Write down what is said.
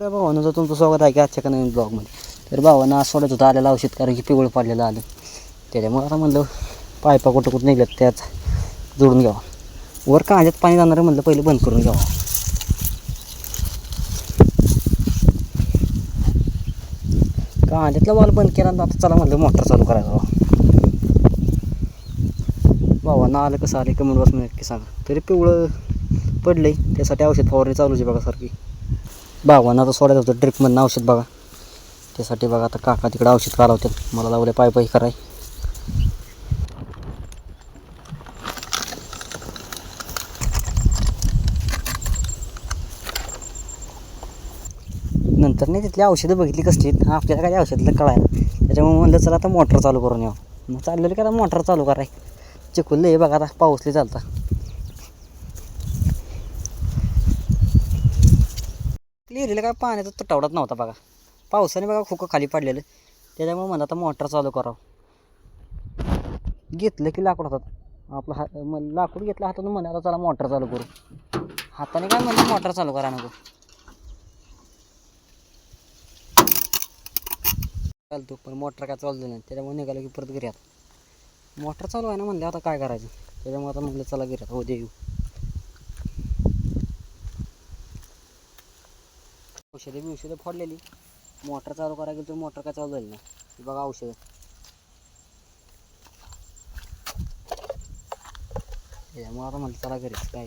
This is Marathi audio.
तर भावानं जर तुमचं स्वागत आहे की आजच्या का नवीन ब्लॉगमध्ये? तर भावानं आज सोडत होतं आलेलं औषध कारण की पिवळं पडलेलं आलं. त्याच्यामुळे आता म्हणलं पायपा कुठं कुठं निघल्यात त्यात जोडून घ्यावा. वर कांद्यात पाणी जाणारं म्हणलं पहिलं बंद करून घ्यावा. कांद्यातला वाल बंद केला आता चला म्हणलं मोटर चालू करायचा भावानं आलं कसं आलं कमेंट बॉक्समध्ये नक्की सांगा. तरी पिवळं पडलंय. त्यासाठी औषध फवारणी चालूच आहे बघा सारखी. बागवान आता सोडायचं होतं ड्रिपमधनं औषध बघा. त्यासाठी बघा आता काका तिकडे औषध काढवतात मला लावले पाय पाय कराय. नंतर नाही तिथली औषधं बघितली कसली आपल्याला काय औषधलं कळायला. त्याच्यामुळे म्हणलं चला आता मोटर चालू करून यावं मग चाललेलं का मोटर चालू कराय. चिखुललं हे बघा आता पाऊसले चालता क्लिअरीला काय पाण्याचा तुटवडाच नव्हता बघा. पावसाने बघा खोकं खाली पडलेलं. त्याच्यामुळे म्हणलं आता मोटर चालू करावं. घेतलं की लाकूड हातात. आपलं हा मग लाकूड घेतलं हातातून म्हणे आता चला मोटर चालू करू. हाताने काय म्हणलं मोटर चालू करा नको. चालतो पण मोटर काय चालू नाही. त्याच्यामुळे निघालं की परत घरी आता. मोटर चालू आहे ना म्हणलं आता काय करायचं? त्याच्यामुळे आता म्हणलं चला घरी आता. हो येऊ औषधं बी औषधं फोडलेली. मोटर चालू करायला गेलो तर मोटर काय चालू झाली नाही. बघा औषधं. त्यामुळं आता म्हणलं चला घरीच काय.